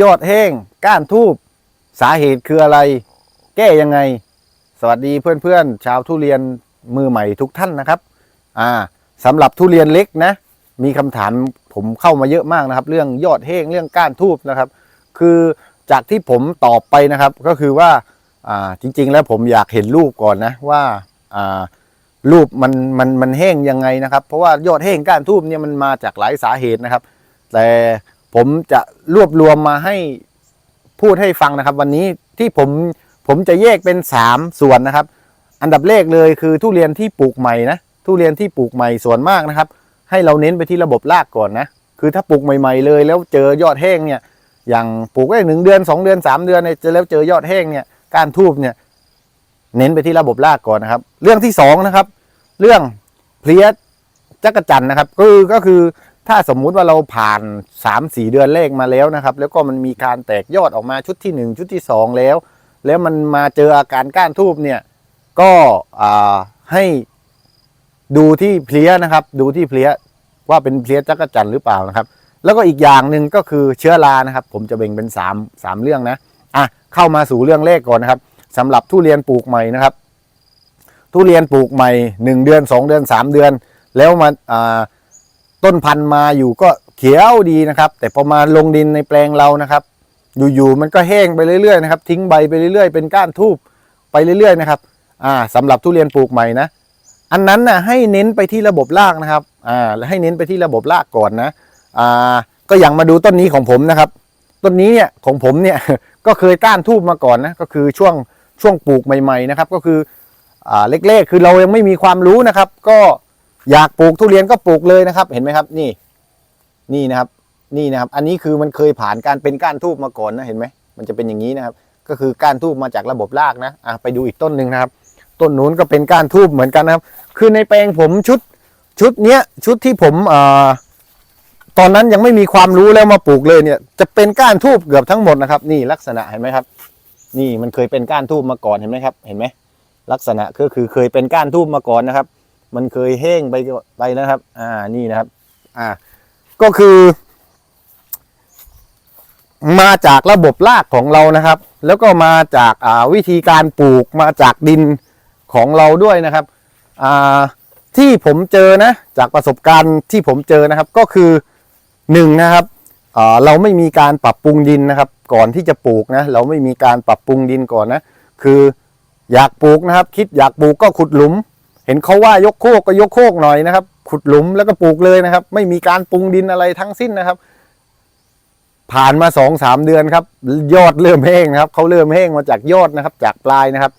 ยอดแห้ง ก้านทูบ สาเหตุคืออะไร แก้ยังไง สวัสดีเพื่อนๆ ชาวทุเรียนมือใหม่ทุกท่านนะครับ อ่าสำหรับทุเรียนเล็กนะ มีคำถามผมเข้ามาเยอะมากนะครับ เรื่องยอดแห้งเรื่องก้านทูบนะครับ คือจากที่ผมตอบไปนะครับก็คือว่าอ่าจริง ๆ แล้วผมอยากเห็นรูปก่อนนะว่าอ่ารูปมันมันมันแห้งยังไงนะครับ เพราะว่ายอดแห้งก้านทูบเนี่ยมันมาจากหลายสาเหตุนะครับ แต่ ผมจะรวบรวมมาให้พูดให้ฟังนะครับ วันนี้ที่ผมผมจะแยกเป็น 3 ส่วนนะครับ อันดับแรกเลยคือทุเรียนที่ปลูกใหม่นะทุเรียนที่ปลูกใหม่ส่วนมากนะครับ ให้เราเน้นไปที่ระบบรากก่อนนะคือถ้าปลูกใหม่ ๆ เลย แล้วเจอยอดแห้งเนี่ยอย่างปลูกได้หนึ่งเดือนสองเดือนสามเดือนเนี่ยจะแล้วเจอยอดแห้งเนี่ยก้านทูบเนี่ยเน้นไปที่ระบบรากก่อนนะครับ เรื่องที่สองนะครับ เรื่องเพลี้ยจักรจันนะครับก็คือก็คือ ถ้าสมมุติว่าเราผ่านสามสี่เดือนแรกมาแล้วนะครับ แล้วก็มันมีการแตกยอดออกมาชุดที่หนึ่งชุดที่สองแล้ว แล้วมันมาเจออาการก้านทูบเนี่ย ก็ให้ดูที่เพลี้ยนะครับ ดูที่เพลี้ยว่าเป็นเพลี้ยจักรจันหรือเปล่านะครับ แล้วก็อีกอย่างหนึ่งก็คือเชื้อรานะครับ ผมจะแบ่งเป็นสามสามเรื่องนะอะเข้ามาสู่เรื่องแรกก่อนนะครับสำหรับทุเรียนปลูกใหม่นะครับ ทุเรียนปลูกใหม่หนึ่งเดือนสองเดือนสามเดือน แล้วมาอ่า ต้นพันธุ์มาอยู่ก็เขียวดีนะครับ แต่พอมาลงดินในแปลงเรานะครับ อยู่ๆมันก็แห้งไปเรื่อยๆนะครับ ทิ้งใบไปเรื่อยๆ เป็นก้านทูบไปเรื่อยๆนะครับอ่าสำหรับทุเรียนปลูกใหม่นะ อันนั้นนะให้เน้นไปที่ระบบรากนะครับอ่าให้เน้นไปที่ระบบรากก่อนนะอ่าก็อย่างมาดูต้นนี้ของผมนะครับ ต้นนี้เนี่ยของผมเนี่ยก็เคยก้านทูบมาก่อนนะก็คือช่วงช่วงปลูกใหม่ ๆนะครับ ก็คืออ่าเล็กๆ คือเรายังไม่มีความรู้นะครับ ก็ อยากปลูกทุเรียนก็ปลูกเลยนะครับ เห็นไหมครับ นี่ นี่นะครับ นี่นะครับ อันนี้คือมันเคยผ่านการเป็นก้านทูบมาก่อนนะเห็นไหมมันจะเป็นอย่างนี้นะครับ ก็คือก้านทูบมาจากระบบรากนะอะไปดูอีกต้นหนึ่งนะครับ ต้นนู้นก็เป็นก้านทูบเหมือนกันนะครับ คือในแปลงผมชุดชุดเนี้ยชุดที่ผมอ่าตอนนั้นยังไม่มีความรู้แล้วมาปลูกเลยเนี่ย จะเป็นก้านทูบเกือบทั้งหมดนะครับ นี่ลักษณะเห็นไหมครับ นี่มันเคยเป็นก้านทูบมาก่อนเห็นไหมครับ เห็นไหมลักษณะก็คือเคยเป็นก้านทูบมาก่อนนะครับ มันเคยแห้งไปไปนะครับ อ่านี่นะครับ อ่า ก็คือ มาจากระบบรากของเรานะครับ แล้วก็มาจากอ่าวิธีการปลูกมาจากดินของเราด้วยนะครับ อ่าที่ผมเจอนะ จากประสบการณ์ที่ผมเจอนะครับ ก็คือหนึ่งนะครับอ่าเราไม่มีการปรับปรุงดินนะครับ ก่อนที่จะปลูกนะ เราไม่มีการปรับปรุงดินก่อนนะ คืออยากปลูกนะครับ คิดอยากปลูกก็ขุดหลุม เห็นเขาว่ายกโคกก็ยกโคกหน่อยนะครับ ขุดหลุมแล้วก็ปลูกเลยนะครับ ไม่มีการปรุงดินอะไรทั้งสิ้นนะครับ ผ่านมาสองสามเดือนครับ ยอดเริ่มแห้งนะครับเขาเริ่มแห้งมาจากยอดนะครับ จากปลายนะครับ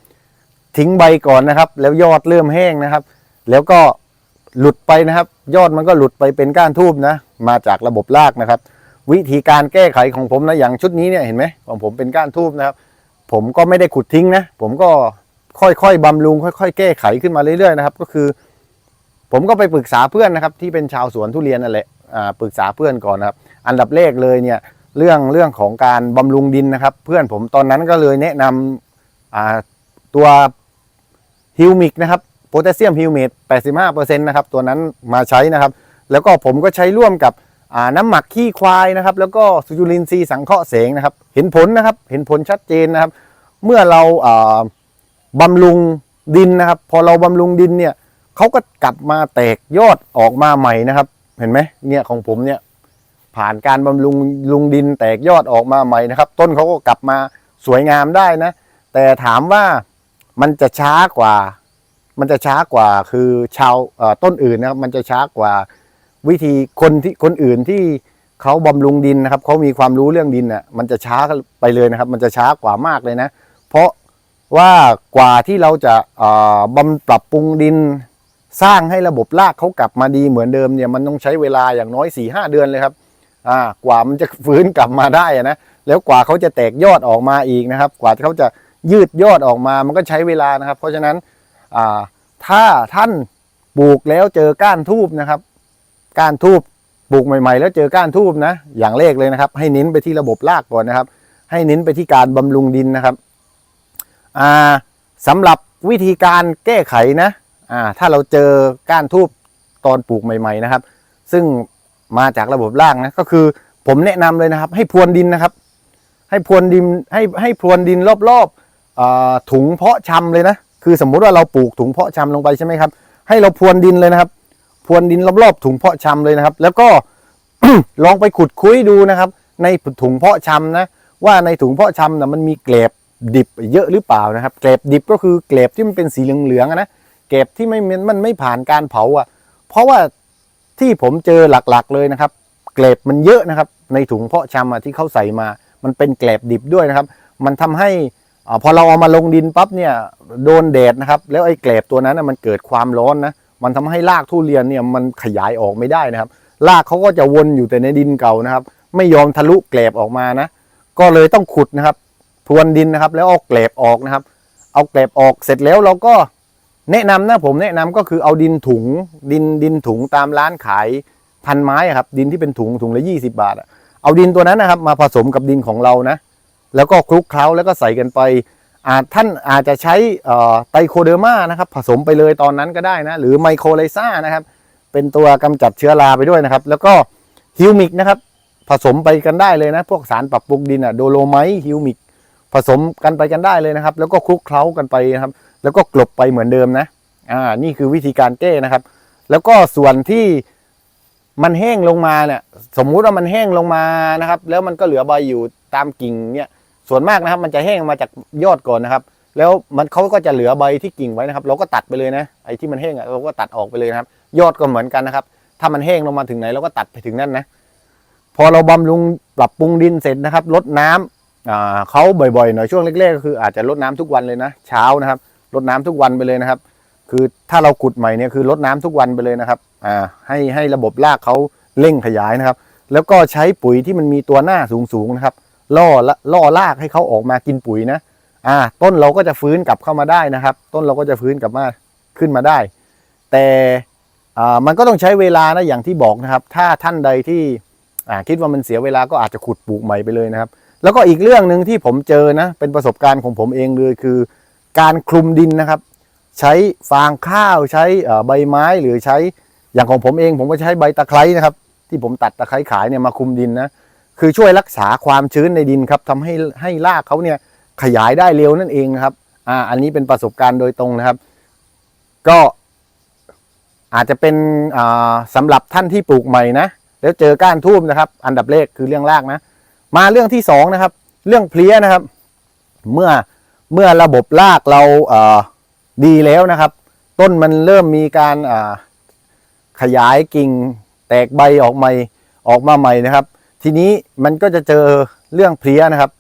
ทิ้งใบก่อนนะครับ แล้วยอดเริ่มแห้งนะครับ แล้วก็หลุดไปนะครับ ยอดมันก็หลุดไปเป็นก้านทูบนะ มาจากระบบรากนะครับ วิธีการแก้ไขของผมนะอย่างชุดนี้เนี่ยเห็นไหมของผมเป็นก้านทูบนะครับ ผมก็ไม่ได้ขุดทิ้งนะ ผมก็ ค่อยๆบำรุงค่อย ๆ แก้ไขขึ้นมาเรื่อยๆนะครับก็คือ ผมก็ไปปรึกษาเพื่อนนะครับ ที่เป็นชาวสวนทุเรียนนั่นแหละปรึกษาเพื่อนก่อนนะครับ อันดับแรกเลยเนี่ยเรื่องเรื่องของการบำรุงดินนะครับ เพื่อนผมตอนนั้นก็เลยแนะนำตัวฮิวมิกนะครับโพแทสเซียมฮิวเมต85%นะครับตัวนั้นมาใช้นะครับ แล้วก็ผมก็ใช้ร่วมกับน้ำหมักขี้ควายนะครับ แล้วก็สุจุลินทรีย์สังเคราะห์แสงนะครับ เห็นผลนะครับ เห็นผลชัดเจนนะครับ เมื่อเราอา บำรุงดินนะครับ พอเราบำรุงดินเนี่ยเขาก็กลับมาแตกยอดออกมาใหม่นะครับ เห็นไหมเนี่ยของผมเนี่ยผ่านการบำรุงลุงดินแตกยอดออกมาใหม่นะครับ ต้นเขาก็กลับมาสวยงามได้นะ แต่ถามว่ามันจะช้ากว่า มันจะช้ากว่าคือชาวต้นอื่นนะครับ มันจะช้ากว่าวิธีคนที่คนอื่นที่เขาบำรุงดินนะครับเขามีความรู้เรื่องดินน่ะมันจะช้าไปเลยนะครับ มันจะช้ากว่ามากเลยนะ เพราะ ว่ากว่าที่เราจะบำปรับปรุงดินสร้างให้ระบบรากเขากลับมาดีเหมือนเดิมเนี่ยมันต้องใช้เวลาอย่างน้อย4ี่หเดือนเลยครับอ่ากว่ามันจะฟื้นกลับมาได้นะแล้วกว่าเขาจะแตกยอดออกมาอีกนะครับ กว่าเขาจะยืดยอดออกมามันก็ใช้เวลานะครับ เพราะฉะนั้นอ่าถ้าท่านปลูกแล้วเจอก้านทูบนะครับ ก้านทูบปลูกใหม่ ๆ แล้วเจอก้านทูบนะ อย่างแรกเลยนะครับ ให้เน้นไปที่ระบบรากก่อนนะครับ ให้เน้นไปที่การบำรุงดินนะครับ อ่าสำหรับวิธีการแก้ไขนะอ่าถ้าเราเจอก้านทูบตอนปลูกใหม่ ๆนะครับ ซึ่งมาจากระบบรากนะก็คือผมแนะนำเลยนะครับ ให้พรวนดินนะครับ ให้พรวนดินให้ให้พรวนดินรอบๆถุงเพาะชำเลยนะ คือสมมุติว่าเราปลูกถุงเพาะชำลงไปใช่ไหมครับ ให้เราพรวนดินเลยนะครับพรวนดินรอบๆถุงเพาะชำเลยนะครับ แล้วก็ลองไปขุดคุยดูนะครับ ในถุงเพาะชำนะ ว่าในถุงเพาะชำนะมันมีเกล็บ ดิบเยอะหรือเปล่านะครับเกล็บดิบก็คือเกล็บที่มันเป็นสีเหลืองๆนะเกล็บที่ไม่มันมันไม่ผ่านการเผาอะ เพราะว่าที่ผมเจอหลักๆเลยนะครับ เกล็บมันเยอะนะครับ ในถุงเพาะชำอะที่เขาใส่มา มันเป็นเกล็บดิบด้วยนะครับ มันทำให้อาพอเราเอามาลงดินปั๊บเนี่ยโดนแดดนะครับ แล้วไอ้เกล็บตัวนั้นมันเกิดความร้อนนะมันทำให้รากทุเรียนเนี่ยมันขยายออกไม่ได้นะครับรากเขาก็จะวนอยู่แต่ในดินเก่านะครับ ไม่ยอมทะลุเกลบออกมานะ ก็เลยต้องขุดนะครับ พรวนดินนะครับ แล้วเอาเกลบออกนะครับ เอาเกลบออกเสร็จแล้วเราก็แนะนำนะผมแนะนำก็คือเอาดินถุงดินดินถุงตามร้านขายพันไม้ครับ ดินที่เป็นถุงถุงละยี่สิบาทเอาดินตัวนั้นนะครับ มาผสมกับดินของเรานะ แล้วก็คลุกเคล้าแล้วก็ใส่กันไปอาจท่านอาจจะใช้ไตโคเดอร์มานะครับ ผสมไปเลยตอนนั้นก็ได้นะ หรือไมโครไลซ่านะครับ เป็นตัวกำจัดเชื้อราไปด้วยนะครับ แล้วก็ฮิวมิกนะครับ ผสมไปกันได้เลยนะ พวกสารปรับปรุงดินอะโดโลไมต์ฮิวมิก ผสมกันไปกันได้เลยนะครับ แล้วก็คลุกเคล้ากันไปนะครับ แล้วก็กลบไปเหมือนเดิมนะอ่านี่คือวิธีการแก้นะครับ แล้วก็ส่วนที่มันแห้งลงมาเนี่ย สมมุติว่ามันแห้งลงมานะครับ แล้วมันก็เหลือใบอยู่ตามกิ่งเนี่ยส่วนมากนะครับ มันจะแห้งมาจากยอดก่อนนะครับ แล้วมันเขาก็จะเหลือใบที่กิ่งไว้นะครับ เราก็ตัดไปเลยนะไอ้ที่มันแห้งเราก็ตัดออกไปเลยนะครับ ยอดก็เหมือนกันนะครับ ถ้ามันแห้งลงมาถึงไหนเราก็ตัดไปถึงนั่นนะพอเราบำรุงปรับปรุงดินเสร็จนะครับลดน้ำอ่า เขาบ่อยๆหน่อยช่วงแรกๆก็คืออาจจะลดน้ำทุกวันเลยนะ เช้านะครับลดน้ำทุกวันไปเลยนะครับ คือถ้าเราขุดใหม่เนี่ยคือลดน้ำทุกวันไปเลยนะครับอ่าให้ให้ระบบรากเขาเร่งขยายนะครับ แล้วก็ใช้ปุ๋ยที่มันมีตัวหน้าสูงๆนะครับล่อละล่อรากให้เขาออกมากินปุ๋ยนะอ่าต้นเราก็จะฟื้นกลับเข้ามาได้นะครับ ต้นเราก็จะฟื้นกลับมาขึ้นมาได้ แต่อ่ามันก็ต้องใช้เวลานะอย่างที่บอกนะครับ ถ้าท่านใดที่อ่าคิดว่ามันเสียเวลาก็อาจจะขุดปลูกใหม่ไปเลยนะครับ แล้วก็อีกเรื่องหนึ่งที่ผมเจอนะ เป็นประสบการณ์ของผมเองเลยคือ การคลุมดินนะครับ ใช้ฟางข้าวใช้ใบไม้หรือใช้อย่างของผมเอง ผมก็ใช้ใบตะไคร้นะครับ ที่ผมตัดตะไคร้ขายเนี่ยมาคลุมดินนะคือช่วยรักษาความชื้นในดินครับทำให้ให้รากเขาเนี่ยขยายได้เร็วนั่นเองครับอ่าอันนี้เป็นประสบการณ์โดยตรงนะครับ ก็อาจจะเป็นอ่าสำหรับท่านที่ปลูกใหม่นะแล้วเจอก้านทูบนะครับ อันดับแรกคือเรื่องรากนะ มาเรื่องที่สองนะครับ เรื่องเพลี้ยนะครับ เมื่อเมื่อระบบรากเราเดีแล้วนะครับ ต้นมันเริ่มมีการขยายกิ่งแตกใบออกใหม่ออกมาใหม่นะครับ ทีนี้มันก็จะเจอเรื่องเพลี้ยนะครับ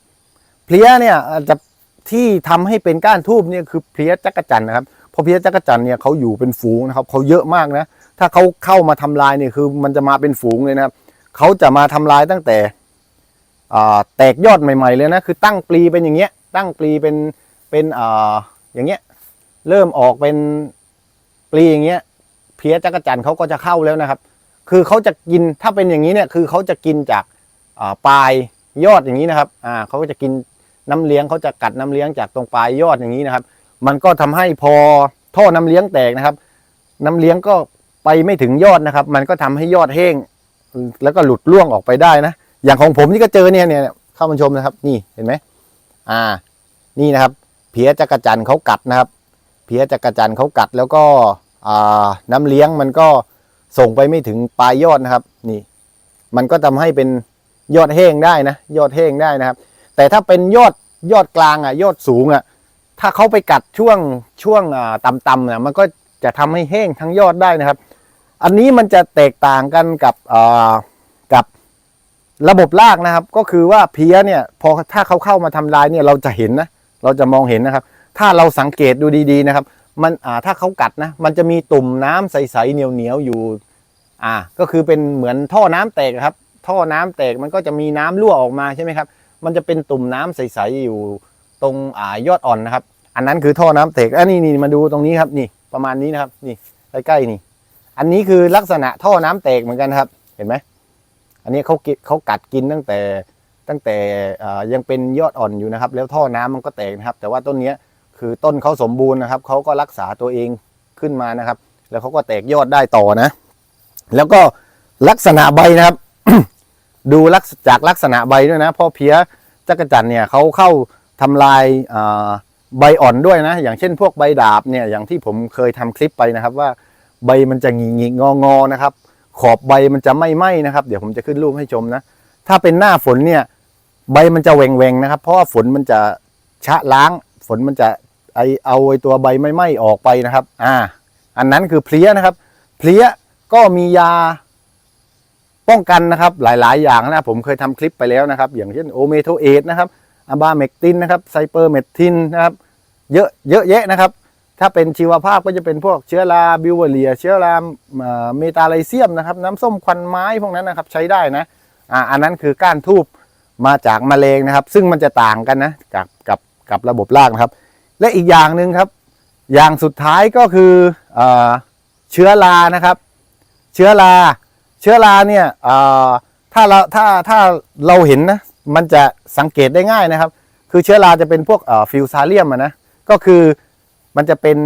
เพลี้ยเนี่ยอาจจะที่ทำให้เป็นก้านทูบเนี่ยคือเพลี้ยจักรจันนะครับเพราะเพลี้ยจักรจันเนี่ยเขาอยู่เป็นฝูงนะครับเขาเยอะมากนะ ถ้าเขาเข้ามาทำลายเนี่ยคือมันจะมาเป็นฝูงเลยนะครับเขาจะมาทำลายตั้งแต่ แตกยอดใหม่ ๆ เลยนะ คือตั้งปลีเป็นอย่างเงี้ย ตั้งปลีเป็นเป็นออย่างเงี้ย เริ่มออกเป็นปลีอย่างเงี้ย เพี้ยจักรจันเขาก็จะเข้าแล้วนะครับ คือเขาจะกินถ้าเป็นอย่างนี้เนี่ย คือเขาจะกินจากปลายยอดอย่างนี้นะครับ อ่าเขาก็จะกินน้ำเลี้ยงเขาจะกัดน้ำเลี้ยงจากตรงปลายยอดอย่างนี้นะครับ มันก็ทำให้พอท่อน้ำเลี้ยงแตกนะครับ น้ำเลี้ยงก็ไปไม่ถึงยอดนะครับ มันก็ทำให้ยอดแห้ง แล้วก็หลุดร่วงออกไปได้นะ อย่างของผมนี่ก็เจอเนี่ยเนี่ยเข้ามาชมนะครับ นี่เห็นไหมอ่า นี่นะครับ เพี้ยจักรจันเขากัดนะครับ เพี้ยจักรจันเขากัดแล้วก็อ่าน้ำเลี้ยงมันก็ส่งไปไม่ถึงปลายยอดนะครับ นี่ มันก็ทำให้เป็นยอดแห้งได้นะ ยอดแห้งได้นะครับ แต่ถ้าเป็นยอดยอดกลางอะ ยอดสูงอะ ถ้าเขาไปกัดช่วงช่วงอ่าต่ำๆเนี่ยมันก็จะทำให้แห้งทั้งยอดได้นะครับ อันนี้มันจะแตกต่างกันกับอ่ากับ ระบบรากนะครับ ก็คือว่าเพี้ยเนี่ยพอถ้าเขาเข้ามาทำลายเนี่ยเราจะเห็นนะ เราจะมองเห็นนะครับ ถ้าเราสังเกตดูดีๆนะครับ มันอ่าถ้าเขากัดนะ มันจะมีตุ่มน้ำใสๆเหนียวๆอยู่ อ่า ก็คือเป็นเหมือนท่อน้ำแตกครับ ท่อน้ำแตกมันก็จะมีน้ำรั่วออกมาใช่ไหมครับ มันจะเป็นตุ่มน้ำใสๆอยู่ตรงอ่ายอดอ่อนนะครับ อันนั้นคือท่อน้ำแตกอันนี้นี่มาดูตรงนี้ครับนี่ประมาณนี้นะครับ นี่ใกล้ๆนี่ อันนี้คือลักษณะท่อน้ำแตกเหมือนกันครับ เห็นไหม อันนี้เขาเขากัดกินตั้งแต่ตั้งแต่อ่ายังเป็นยอดอ่อนอยู่นะครับ แล้วท่อน้ำมันก็แตกนะครับ แต่ว่าต้นนี้คือต้นเขาสมบูรณ์นะครับเขาก็รักษาตัวเองขึ้นมานะครับ แล้วเขาก็แตกยอดได้ต่อนะ แล้วก็ลักษณะใบนะครับ ดูลักษจากลักษณะใบด้วยนะเพอเพี้ยจักรจันเนี่ยเขาเข้าทำลายอ่าใบอ่อนด้วยนะ อย่างเช่นพวกใบดาบเนี่ยอย่างที่ผมเคยทำคลิปไปนะครับ ว่าใบมันจะหงิกหงิกงองอนะครับ ขอบใบมันจะไม่ไหม้นะครับ เดี๋ยวผมจะขึ้นรูปให้ชมนะ ถ้าเป็นหน้าฝนเนี่ย ใบมันจะแหว่งนะครับ เพราะว่าฝนมันจะชะล้าง ฝนมันจะไอเอาไอตัวใบไม่ไหม้ออกไปนะครับ อ่า อันนั้นคือเพลี้ยนะครับ เพลี้ยก็มียาป้องกันนะครับ หลายๆ อย่างนะผมเคยทำคลิปไปแล้วนะครับ อย่างเช่นโอเมโทเอทนะครับอะบาเมกตินนะครับไซเปอร์เมททินนะครับ เยอะเยอะแยะนะครับ ถ้าเป็นชีวภาพก็จะเป็นพวกเชื้อราบิวเวเรีย เชื้อราเมตาไลเซียมนะครับ น้ำส้มควันไม้พวกนั้นนะครับใช้ได้นะอ่าอันนั้นคือก้านทูบมาจากแมลงนะครับ ซึ่งมันจะต่างกันนะกับกับกับระบบรากนะครับ และอีกอย่างหนึ่งครับ อย่างสุดท้ายก็คือเอเชื้อรานะครับ เชื้อราเชื้อราเนี่ยถ้าเราถ้าถ้าเราเห็นนะมันจะสังเกตได้ง่ายนะครับ คือเชื้อราจะเป็นพวกฟิวซาเลียมะนะก็คือ มันจะเป็น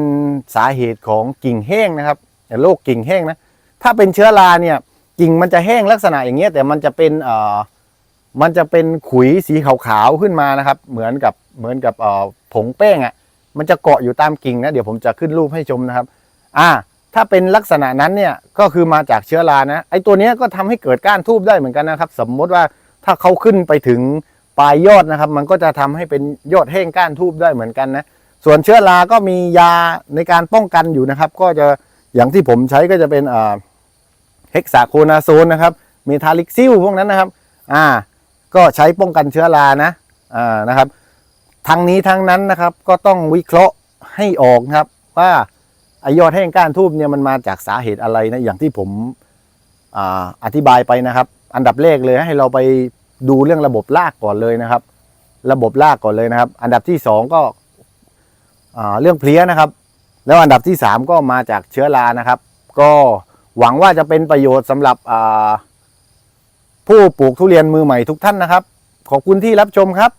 สาเหตุของกิ่งแห้งนะครับโรคกิ่งแห้งนะ ถ้าเป็นเชื้อราเนี่ยกิ่งมันจะแห้งลักษณะอย่างเงี้ยแต่มันจะเป็นเอ่อมันจะเป็นขุยสีขาวๆขึ้นมานะครับ เหมือนกับเหมือนกับเอ่อผงแป้งอะ่ะมันจะเกาะอยู่ตามกิ่งนะเดี๋ยวผมจะขึ้นรูปให้ชมนะครับ อ่า ถ้าเป็นลักษณะนั้นเนี่ยก็คือมาจากเชื้อรานะไอตัวเนี้ยก็ทำให้เกิดก้านทูบได้เหมือนกันนะครับ สมมติว่าถ้าเขาขึ้นไปถึงปลายยอดนะครับ มันก็จะทำให้เป็นยอดแห้งก้านทูบได้เหมือนกันนะ ส่วนเชื้อราก็มียาในการป้องกันอยู่นะครับ ก็จะอย่างที่ผมใช้ก็จะเป็นเฮกซาโคนาโซนนะครับเมทาลิกซิลพวกนั้นนะครับ อ่า ก็ใช้ป้องกันเชื้อรานะอ่านะครับทั้งนี้ทั้งนั้นนะครับก็ต้องวิเคราะห์ให้ออกนะครับ ว่าไอยอดแห้งก้านทูบเนี่ยมันมาจากสาเหตุอะไรนะอย่างที่ผมออธิบายไปนะครับ อันดับแรกเลยให้เราไปดูเรื่องระบบรากก่อนเลยนะครับ ระบบรากก่อนเลยนะครับ อันดับที่สองก็ เรื่องเพลี้ยนะครับ แล้วอันดับที่สามก็มาจากเชื้อรานะครับ ก็หวังว่าจะเป็นประโยชน์สำหรับผู้ปลูกทุเรียนมือใหม่ทุกท่านนะครับ ขอบคุณที่รับชมครับ